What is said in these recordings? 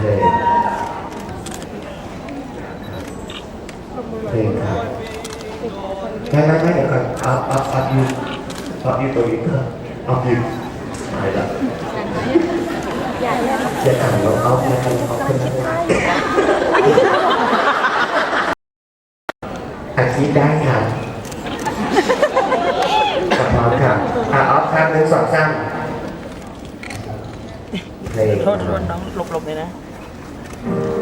เพลงเพลงครับไม่ไม่ไม่เดี๋ยวก่อนอัพอัพอัพยืนอัพยืนตัวนี้ก็อัพยูหายละจะอ่านเราเอาไปเอาขึ้นมาอาชีพได้ค่ะขอบคุณค่ะอะออฟครับหนึ่งสองสามโทษโวษน้องหลบๆเลยนะ 嗯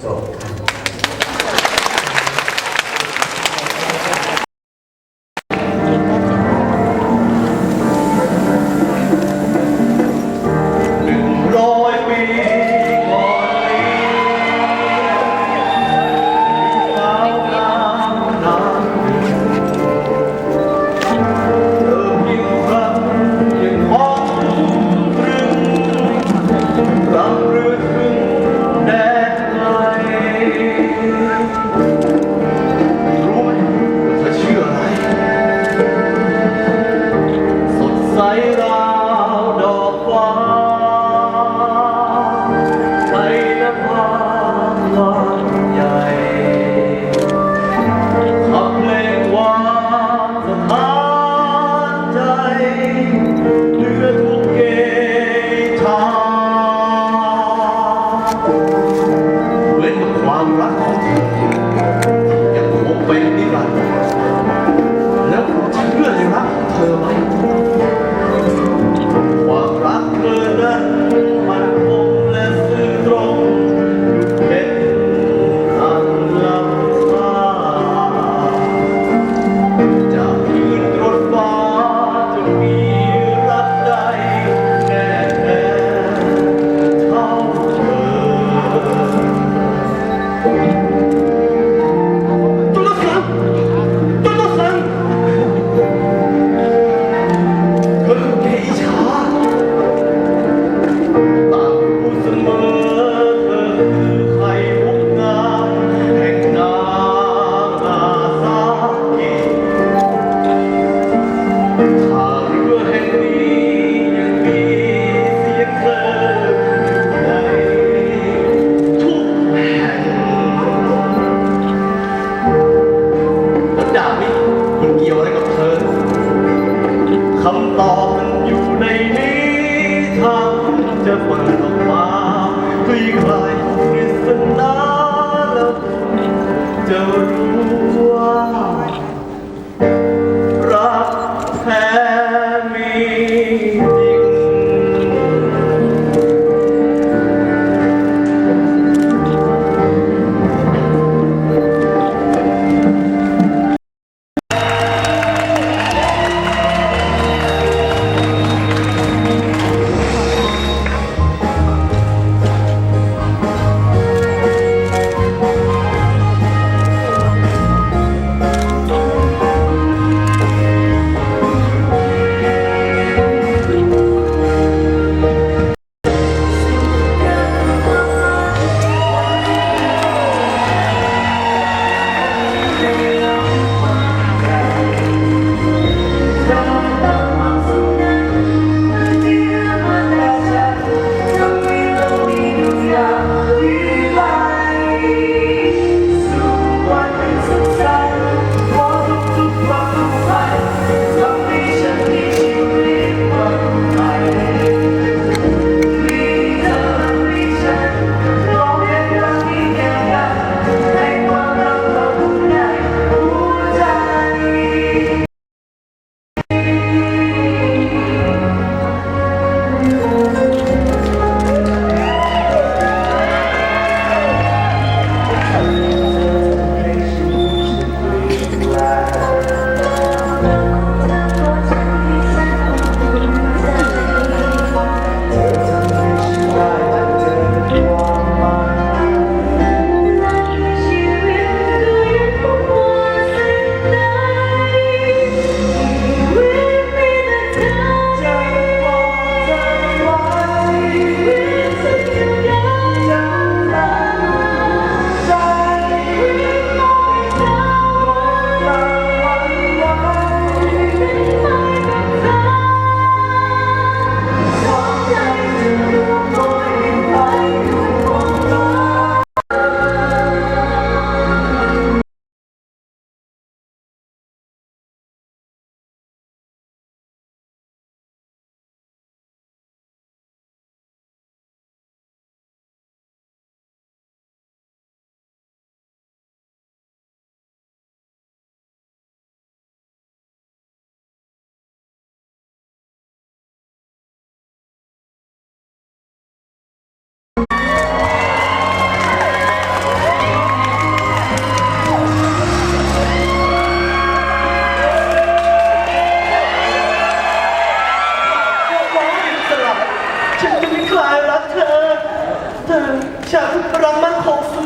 走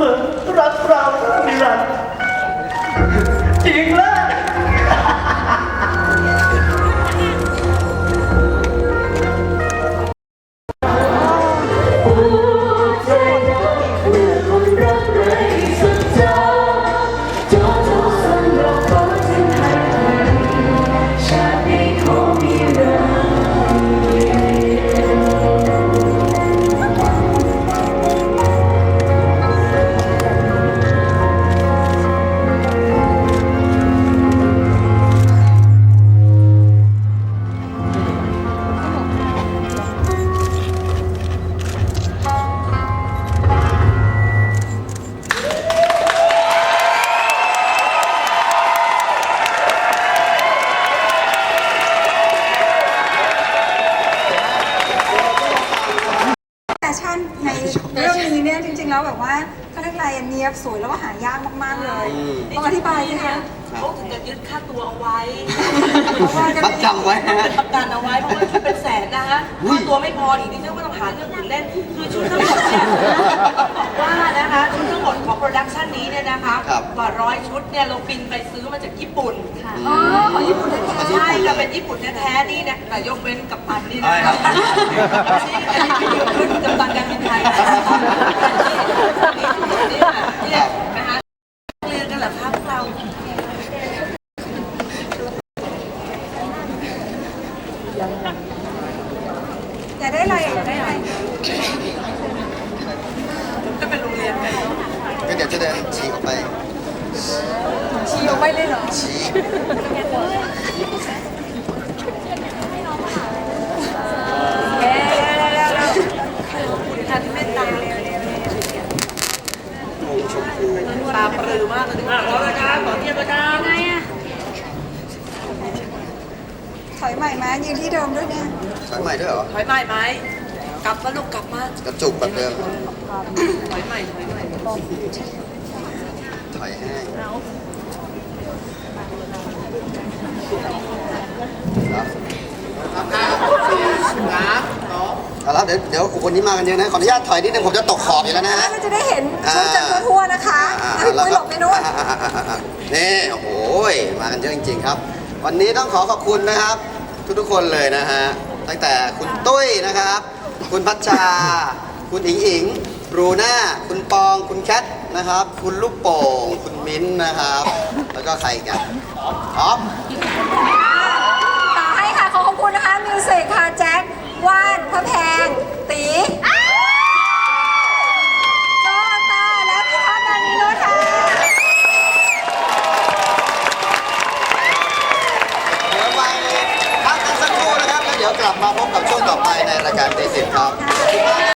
มอรักเรานิรันดร์ ชั่นในเรื่องนี้เนี่ยจริง ๆ แล้วแบบว่าเขาเรียกอะไรอะเนียบสวยแล้วก็หายากมากๆเลยต้องอธิบายสิคะ เขาถึงจะยึดค่าตัวเอาไว้เพราะว่าจะมัเป็ดนจำไว้ฮะประกันเอาไว้เพราะว่าชุดเป็นแสนนะคะค่าตัวไม่พออีกนิดนึงก็ต้องหาเรื่องอื่นเล่น คือชุดทั้งหมดเนี่ยบอกว่านะคะชุดทั้งหมดของโปรดักชันนี้เนี่ยนะคะครับ กว่าร้อยชุดเนี่ยเราบินไปซื้อมาจากญี่ปุ่นค่ะอ๋อของญี่ปุ่น แท้ใช่ค่ะเป็นญี่ปุ่นแท้ๆนี่นะแต่ยกเว้นกับตันนี่นะใช่ครับนี่อันนี้คือชุดกับตันการบินไทยนะคะนี่นี่เนี่ยนะคะเรียนกันเหรอคะพวกเราๆอยากได้อะไรอยากได้อะไรก็เป็นโรงเรียนกันก็เดี๋ยวจะเดินฉีกออกไปชี้เอาไว้เลยเหรอฉีก เอ๊ะ คุณทันเมตตา โอ้ชมพู ตาปรือมากเลยขอรายการขอเทียบรายการไงอะ ถ อยใหม่มายืนที่เดิมด้วยเนี่ยสายใหม่ด้วยเหรอถอยใหม่ไหมกลับมาลูกกลับมากระจุกแบบเดิมถอยใหม่ถอยใหม่ถอยให้เอาละเดี๋ยวเดี๋ยวคนนี้มากันเยอะนะขออนุญาตถอยนิดนึงผมจะตกขอบอยู่แล้วนะฮะเราจะได้เห็นชุดกันทั่วๆนะคะให้พี่ปุ้ยหลบไปนู้นอ่าอ่าอ่าอ่านี่โอ้โหมากันเยอะจริงๆครับ วันนี้ต้องขอขอบคุณนะครับ ทุกๆคนเลยนะฮะ ตั้งแต่คุณตุ้ยนะครับ คุณพัชชา คุณอิงอิงรูน่า คุณปอง คุณแคทนะครับ คุณลูกโป่ง คุณมิ้นท์นะครับ แล้วก็ใครอีกันอ๋อฟต่อให้ค่ะ ขอขอบคุณนะคะ มิวสิกค่ะ แจ็ค ว่าน พระแพง ตีโจตาและพี่ท็อปดานิโนค่ะ เดี๋ยวไปพักกันสักครู่นะครับแล้วเดี๋ยวกลับ มาพบกับช่วงต่อไปในรายการตีสิบครับ